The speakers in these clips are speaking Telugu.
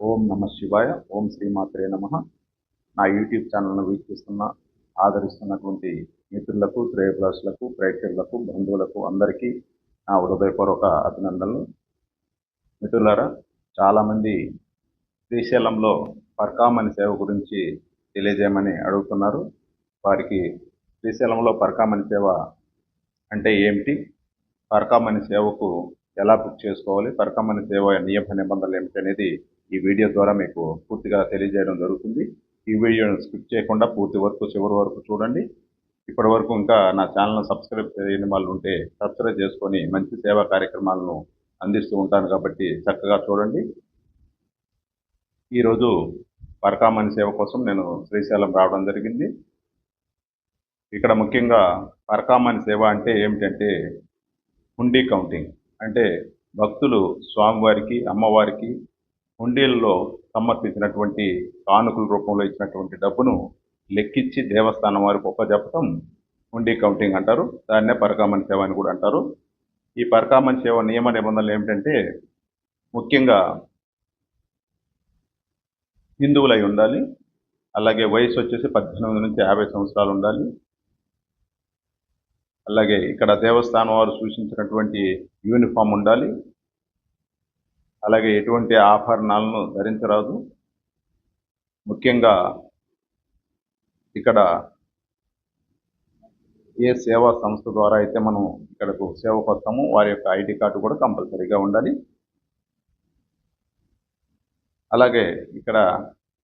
ఓం నమ శివాయ ఓం శ్రీమాత్రే నమ. నా యూట్యూబ్ ఛానల్ను వీక్షిస్తున్న ఆదరిస్తున్నటువంటి మిత్రులకు శ్రేయభిలాషులకు ప్రేక్షకులకు బంధువులకు అందరికీ నా హృదయపూర్వక అభినందనలు. మిత్రులారా చాలామంది శ్రీశైలంలో పర్కామని సేవ గురించి తెలియజేయమని అడుగుతున్నారు. వారికి శ్రీశైలంలో పర్కామని సేవ అంటే ఏమిటి? పర్కామని సేవకు ఎలా బుక్ చేసుకోవాలి? పర్కామని సేవ నియమ నిబంధనలు ఏమిటి అనేది ఈ వీడియో ద్వారా మీకు పూర్తిగా తెలియజేయడం జరుగుతుంది. ఈ వీడియోను స్కిప్ చేయకుండా పూర్తి వరకు చివరి వరకు చూడండి. ఇప్పటి వరకు ఇంకా నా ఛానల్ను సబ్స్క్రైబ్ చేయని వాళ్ళు ఉంటే సబ్స్క్రైబ్ చేసుకొని మంచి సేవా కార్యక్రమాలను అందిస్తూ ఉంటాను కాబట్టి చక్కగా చూడండి. ఈరోజు పరకామణి సేవ కోసం నేను శ్రీశైలం రావడం జరిగింది. ఇక్కడ ముఖ్యంగా పరకామణి సేవ అంటే ఏమిటంటే హుండీ కౌంటింగ్. అంటే భక్తులు స్వామివారికి అమ్మవారికి హుండీల్లో సమర్పించినటువంటి కానుకల రూపంలో ఇచ్చినటువంటి డబ్బును లెక్కించి దేవస్థానం వారికి ఒప్పజెప్పటం హుండీ కౌంటింగ్ అంటారు. దాన్నే పరకామణి సేవ అని కూడా అంటారు. ఈ పరకామణి సేవ నియమ నిబంధనలు ఏమిటంటే ముఖ్యంగా హిందువులై ఉండాలి. అలాగే వయసు వచ్చేసి పద్దెనిమిది నుంచి యాభై సంవత్సరాలు ఉండాలి. అలాగే ఇక్కడ దేవస్థానం వారు సూచించినటువంటి యూనిఫామ్ ఉండాలి. అలాగే ఎటువంటి ఆభరణాలను ధరించరాదు. ముఖ్యంగా ఇక్కడ ఏ సేవా సంస్థ ద్వారా అయితే మనం ఇక్కడకు సేవకు వస్తామో వారి యొక్క ఐడి కార్డు కూడా కంపల్సరీగా ఉండాలి. అలాగే ఇక్కడ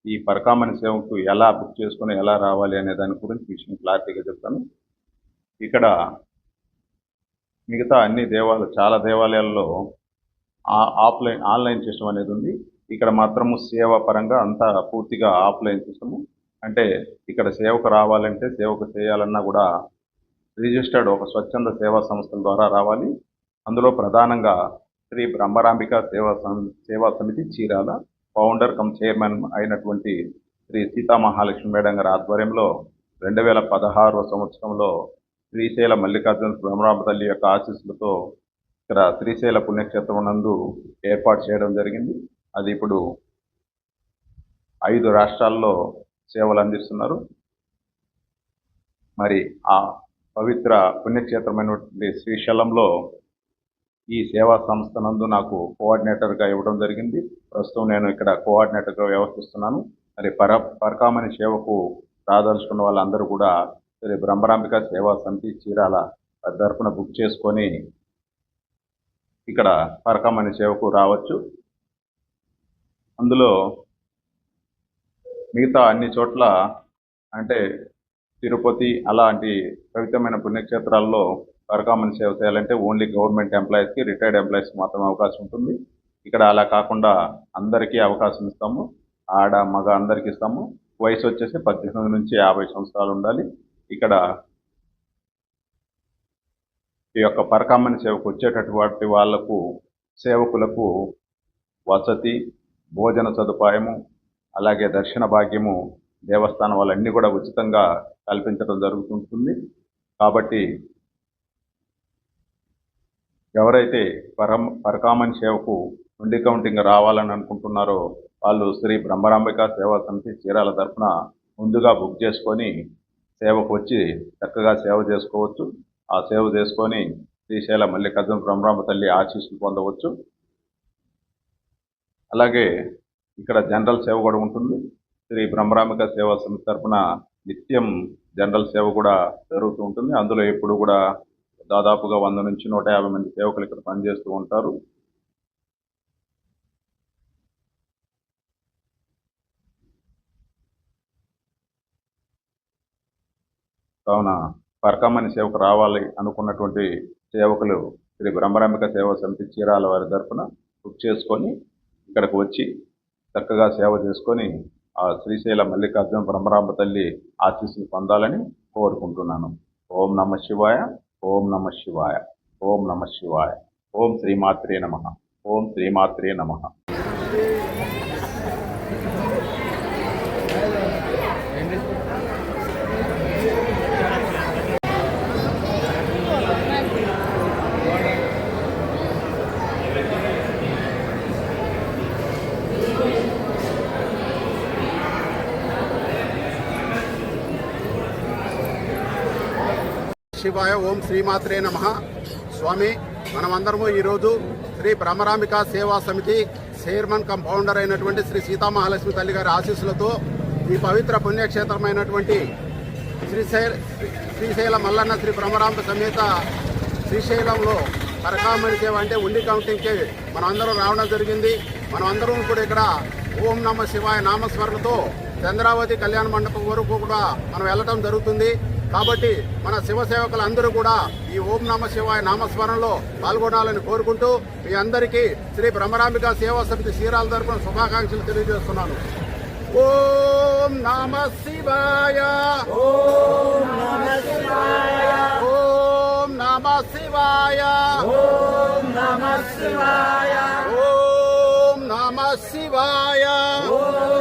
ఈ పరకామణి సేవకు ఎలా బుక్ చేసుకుని ఎలా రావాలి అనే దాని గురించి విషయం క్లారిటీగా చెప్తాను. ఇక్కడ మిగతా అన్ని దేవాలయాలు చాలా దేవాలయాల్లో ఆఫ్లైన్ ఆన్లైన్ సిస్టమ్ అనేది ఉంది. ఇక్కడ మాత్రము సేవ పరంగా అంతా పూర్తిగా ఆఫ్లైన్ సిస్టము. అంటే ఇక్కడ సేవకు రావాలంటే సేవకు చేయాలన్నా కూడా రిజిస్టర్డ్ ఒక స్వచ్ఛంద సేవా సంస్థల ద్వారా రావాలి. అందులో ప్రధానంగా శ్రీ బ్రహ్మరాంబిక సేవా సం- సేవా సమితి చీరాల ఫౌండర్ కమ్ చైర్మన్ అయినటువంటి శ్రీ సీతామహాలక్ష్మి మేడం గారి ఆధ్వర్యంలో రెండు వేల పదహారవ సంవత్సరంలో శ్రీశైల మల్లికార్జున బ్రహ్మరాంబ తల్లి యొక్క ఆశీస్సులతో ఇక్కడ శ్రీశైల పుణ్యక్షేత్రం నందు ఏర్పాటు చేయడం జరిగింది. అది ఇప్పుడు ఐదు రాష్ట్రాల్లో సేవలు అందిస్తున్నారు. మరి ఆ పవిత్ర పుణ్యక్షేత్రమైనటువంటి శ్రీశైలంలో ఈ సేవా సంస్థ నందు నాకు కోఆర్డినేటర్గా ఇవ్వడం జరిగింది. ప్రస్తుతం నేను ఇక్కడ కోఆర్డినేటర్గా వ్యవహరిస్తున్నాను. మరి పర పరకామణి సేవకు రాదలుచుకున్న వాళ్ళందరూ కూడా శ్రీ బ్రహ్మరాంబిక సేవా సమితి చీరాల తరఫున బుక్ చేసుకొని ఇక్కడ పరకామణి సేవకు రావచ్చు. అందులో మిగతా అన్ని చోట్ల అంటే తిరుపతి అలాంటి పవిత్రమైన పుణ్యక్షేత్రాల్లో పరకామని సేవ చేయాలంటే ఓన్లీ గవర్నమెంట్ ఎంప్లాయీస్కి రిటైర్డ్ ఎంప్లాయీస్కి మాత్రమే అవకాశం ఉంటుంది. ఇక్కడ అలా కాకుండా అందరికీ అవకాశం ఇస్తాము. ఆడ మగ అందరికీ ఇస్తాము. వయసు వచ్చేసి పద్దెనిమిది నుంచి యాభై సంవత్సరాలు ఉండాలి. ఇక్కడ ఈ యొక్క పరకామణి సేవకు వచ్చేటటువంటి వాళ్ళకు సేవకులకు వసతి భోజన సదుపాయము అలాగే దర్శన భాగ్యము దేవస్థానం వాళ్ళన్నీ కూడా ఉచితంగా కల్పించడం జరుగుతుంటుంది. కాబట్టి ఎవరైతే పరం పరకామణి సేవకు నుండి కౌంటింగ్ రావాలని అనుకుంటున్నారో వాళ్ళు శ్రీ బ్రహ్మరాంబిక సేవా సమితి చీరాల తరఫున ముందుగా బుక్ చేసుకొని సేవకు వచ్చి చక్కగా సేవ చేసుకోవచ్చు. ఆ సేవ చేసుకొని శ్రీశైల మల్లికార్జున బ్రహ్మరామ తల్లి ఆశీస్సులు పొందవచ్చు. అలాగే ఇక్కడ జనరల్ సేవ కూడా ఉంటుంది. శ్రీ బ్రహ్మరామిక సేవా సమితి తరఫున నిత్యం జనరల్ సేవ కూడా జరుగుతూ ఉంటుంది. అందులో ఎప్పుడు కూడా దాదాపుగా వంద నుంచి నూట యాభై మంది సేవకులు ఇక్కడ పనిచేస్తూ ఉంటారు. కావున పరకమ్మని సేవకు రావాలి అనుకున్నటువంటి సేవకులు శ్రీ బ్రహ్మరాంబిక సేవా సమితి చీరాల వారి తరఫున బుక్ చేసుకొని ఇక్కడికి వచ్చి చక్కగా సేవ చేసుకొని ఆ శ్రీశైల మల్లికార్జున బ్రహ్మరాంబ తల్లి ఆశీస్సులు పొందాలని కోరుకుంటున్నాను. ఓం నమ శివాయ ఓం నమ శివాయ ఓం నమ శివాయ ఓం శ్రీమాత్రే నమ ఓం శ్రీమాత్రే నమ. శివాయ ఓం శ్రీమాత్రే నమ. స్వామి మనమందరము ఈరోజు శ్రీ భ్రమరాంబిక సేవా సమితి చైర్మన్ కమ్ ఫౌండర్ అయినటువంటి శ్రీ సీతామహాలక్ష్మి తల్లి గారి ఆశీస్సులతో ఈ పవిత్ర పుణ్యక్షేత్రమైనటువంటి శ్రీశైల శ్రీశైల మల్లన్న శ్రీ భ్రమరాంబ సమేత శ్రీశైలంలో పరకామణి సేవ అంటే ఉండి కౌంటింగ్కి మనం అందరం రావడం జరిగింది. మనం అందరం కూడా ఇక్కడ ఓం నమ శివాయ నామస్మరణతో చంద్రావతి కళ్యాణ మండపం వరకు కూడా మనం వెళ్ళటం జరుగుతుంది. కాబట్టి మన శివ సేవకులు అందరూ కూడా ఈ ఓం నమ శివాయ నామస్మరణలో పాల్గొనాలని కోరుకుంటూ మీ అందరికీ శ్రీ బ్రహ్మరాంబిక సేవా సమితి శ్రీరాల తరపున శుభాకాంక్షలు తెలియజేస్తున్నాను. ఓం నమ శివాయ. ఓం నమ శివాయ. ఓం నమ శివాయ. ఓం నమ శివాయ. ఓం నమ శివాయ. ఓం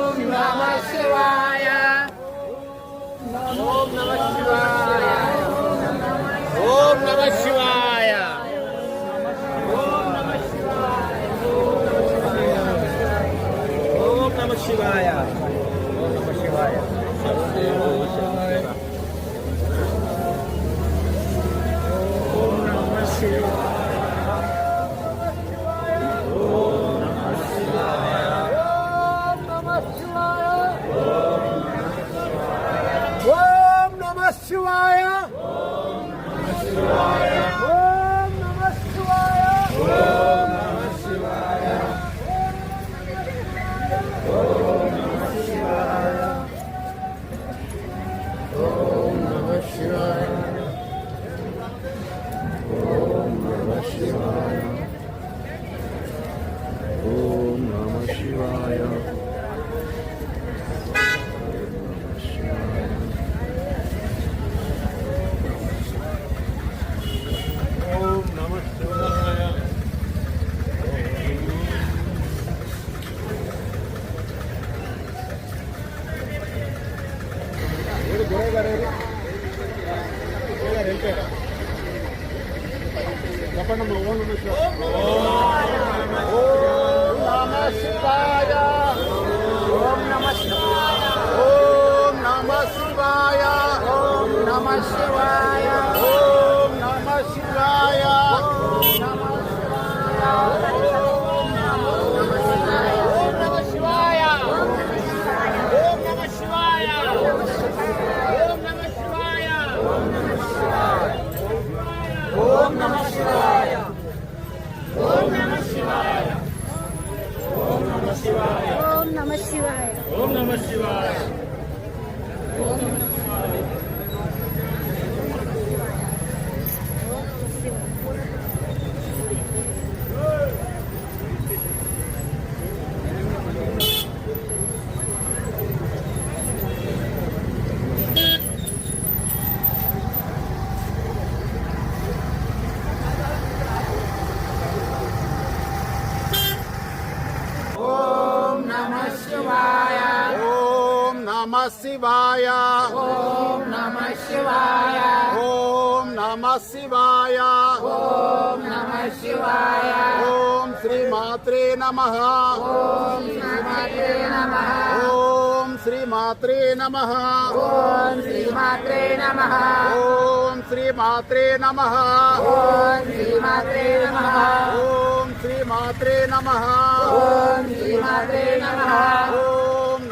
Papa number one on the show. Oh, Namaskaya. Oh, Namaskaya. Oh, Namaskaya. శివాయ. ఓం నమ శివాయ. ఓం నమ శివాయ. ఓం నమ శివాయ. ఓం శ్రీ మాత్రే నమ. ఓం శ్రీ మాత్రే నమ. ఓం శ్రీ మాత్రే నమ. ఓం శ్రీ మాత్రే నమ. ఓం శ్రీ మాత్రే నమ. ఓం శ్రీ మాత్రే నమ. ఓం శ్రీ మాత్రే నమ. ఓం శ్రీ మాత్రే నమ. ఓం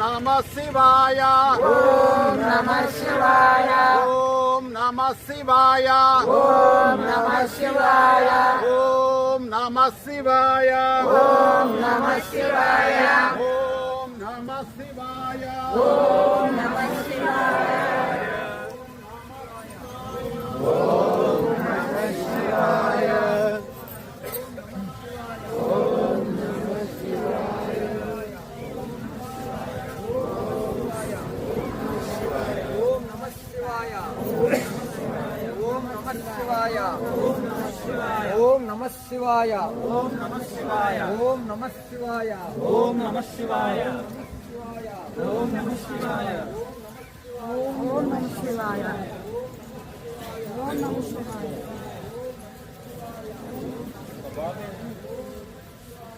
నమ శివాయ ఓం నమ శివాయ ఓం నమ శివాయ ఓం నమ శివాయ ఓం నమ శివాయ ఓం నమ శివాయ ఓం నమ శివాయ ఓం నమ శివాయ ఓం నమ శివాయ ఓం నమ శివాయ ఓం నమ శివాయ. ఓం నమ శివాయ. ఓం నమ శివాయ. ఓం నమ శివాయ. ఓం నమ శివాయ. ఓం నమ శివాయ. ఓం నమ శివాయ.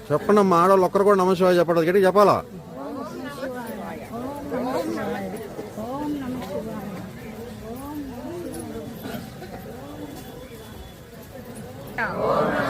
చెప్పండి మా ఆడవాళ్ళు ఒక్కరు కూడా నమ శివాయ చెప్పండి గట్టి చెప్పాలా? ఓం నమ శివాయ. ఓం నమ శివాయ. ఓం నమ శివాయ ఓం నమ